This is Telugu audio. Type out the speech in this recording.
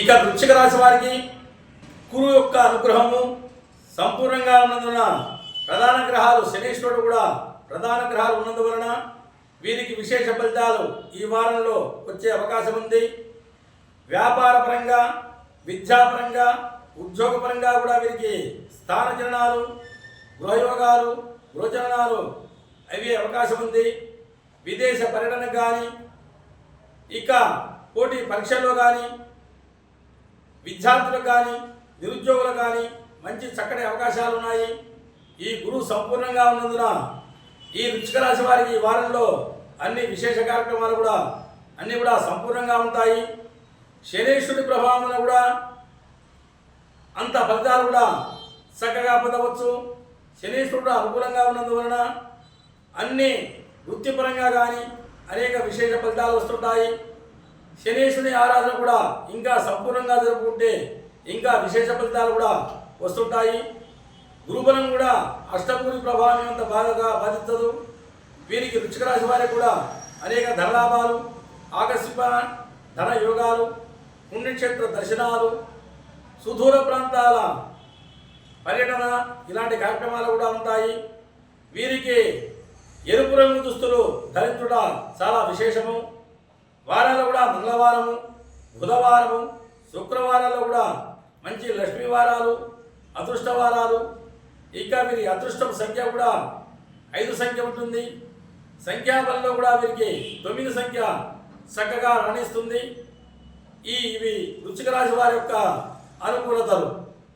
ఇక వృశ్చిక రాశి వారికి గురు యొక్క అనుగ్రహము సంపూర్ణంగా ఉన్నందున ప్రధాన గ్రహాలు శనీశ్వరుడు కూడా ప్రధాన గ్రహాలు ఉన్నందువలన వీరికి విశేష ఫలితాలు ఈ వారంలో వచ్చే అవకాశం ఉంది. వ్యాపారపరంగా విద్యాపరంగా ఉద్యోగపరంగా కూడా వీరికి స్థానచలనాలు గృహయోగాలు గృహజనాలు అయ్యే అవకాశం ఉంది. విదేశ పర్యటన కానీ ఇక పోటీ పరీక్షల్లో కానీ విద్యార్థులకు కానీ నిరుద్యోగులకు కానీ మంచి చక్కటి అవకాశాలు ఉన్నాయి. ఈ గురువు సంపూర్ణంగా ఉన్నందున ఈ వృచ్చిక రాశి వారికి ఈ వారంలో అన్ని విశేష కార్యక్రమాలు కూడా అన్నీ కూడా సంపూర్ణంగా ఉంటాయి. శనేశ్వరుడి ప్రభావం కూడా అంత ఫలితాలు కూడా చక్కగా పొందవచ్చు. శనీశ్వరుడు అనుకూలంగా ఉన్నందువలన అన్ని వృత్తిపరంగా కానీ అనేక విశేష ఫలితాలు వస్తుంటాయి. శనేశ్వరి ఆరాధన కూడా ఇంకా సంపూర్ణంగా జరుపుకుంటే ఇంకా విశేష ఫలితాలు కూడా వస్తుంటాయి. గురుబలం కూడా అష్టపురి ప్రభావం అంత బాగా బాధిస్తుంది వీరికి వృచ్చిక రాశి వారికి కూడా అనేక ధనలాభాలు ఆకస్మిక ధన యోగాలు పుణ్యక్షేత్ర దర్శనాలు సుదూర ప్రాంతాల పర్యటన ఇలాంటి కార్యక్రమాలు కూడా ఉంటాయి. వీరికి ఎరుపు రంగు దుస్తులు ధరించుట చాలా విశేషము. వారాల్లో కూడా మంగళవారము బుధవారము శుక్రవారాల్లో కూడా మంచి లక్ష్మీ వారాలు అదృష్ట వారాలు. ఇంకా వీరి అదృష్టం సంఖ్య కూడా ఐదు సంఖ్య ఉంటుంది. సంఖ్యాబలంలో కూడా వీరికి తొమ్మిది సంఖ్య చక్కగా రాణిస్తుంది. ఈ ఇవి వృచ్చిక రాశి వారి యొక్క అనుకూలతలు.